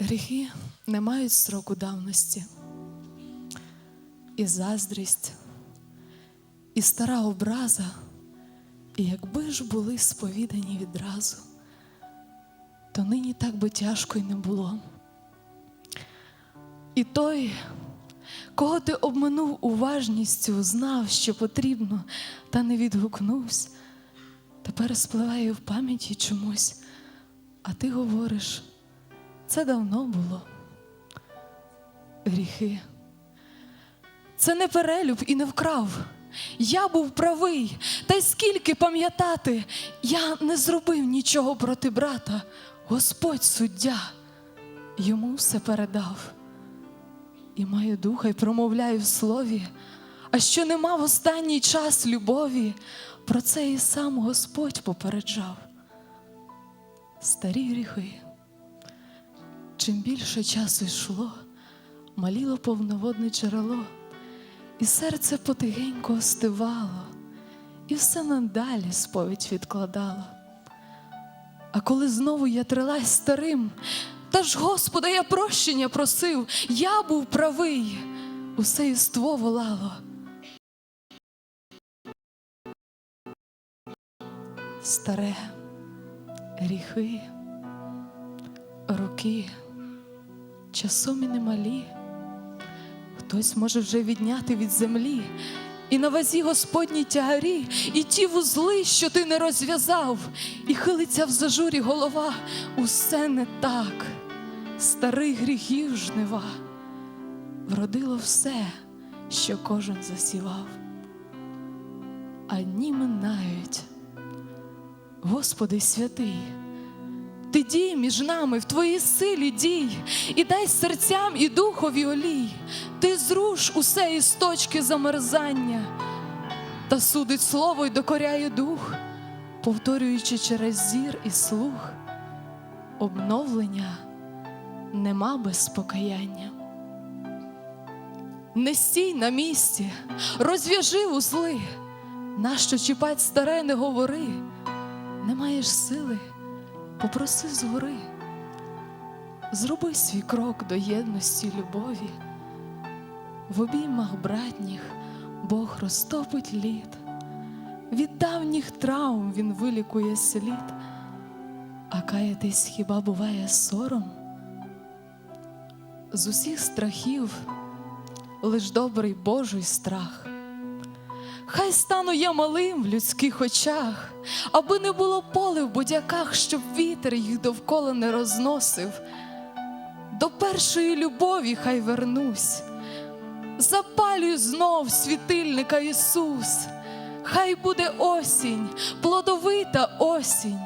Гріхи не мають сроку давності. І заздрість, і стара образа, і якби ж були сповідані відразу, то нині так би тяжко й не було. І той, кого ти обминув уважністю, знав, що потрібно, та не відгукнувся, тепер спливає в пам'яті чомусь, а ти говориш, це давно було. Гріхи. Це не перелюб і не вкрав. Я був правий, та й скільки пам'ятати, я не зробив нічого проти брата. Господь суддя йому все передав. І маю духа й промовляю в слові, а що нема в останній час любові, про це і сам Господь попереджав. Старі гріхи. Чим більше часу йшло, маліло повноводне джерело, і серце потихеньку остивало, і все надалі сповідь відкладало. А коли знову я трилась старим, та ж Господа я прощення просив, я був правий, усе єство волало. Старе, гріхи, роки, часом і немалі. Хтось може вже відняти від землі, і на вазі Господній тягарі, і ті вузли, що ти не розв'язав, і хилиться в зажурі голова. Усе не так, старих гріхів жнива, вродило все, що кожен засівав. А дні минають, Господи святий. Ти дій між нами в твоїй силі дій, і дай серцям і духові олій. Ти зруш усе із точки замерзання, та судить слово й докоряє дух, повторюючи через зір і слух, обновлення нема без покаяння. Не стій на місці, розв'яжи вузли, нащо чіпать старе, не говори, не маєш сили попроси згори, зроби свій крок до єдності любові, в обіймах братніх Бог розтопить лід, від давніх травм Він вилікує слід, а каятись хіба буває сором? З усіх страхів лиш добрий Божий страх. Хай стану я малим в людських очах, аби не було поле в будяках, щоб вітер їх довкола не розносив. До першої любові хай вернусь, запалюй знов світильника Ісус, хай буде осінь, плодовита осінь,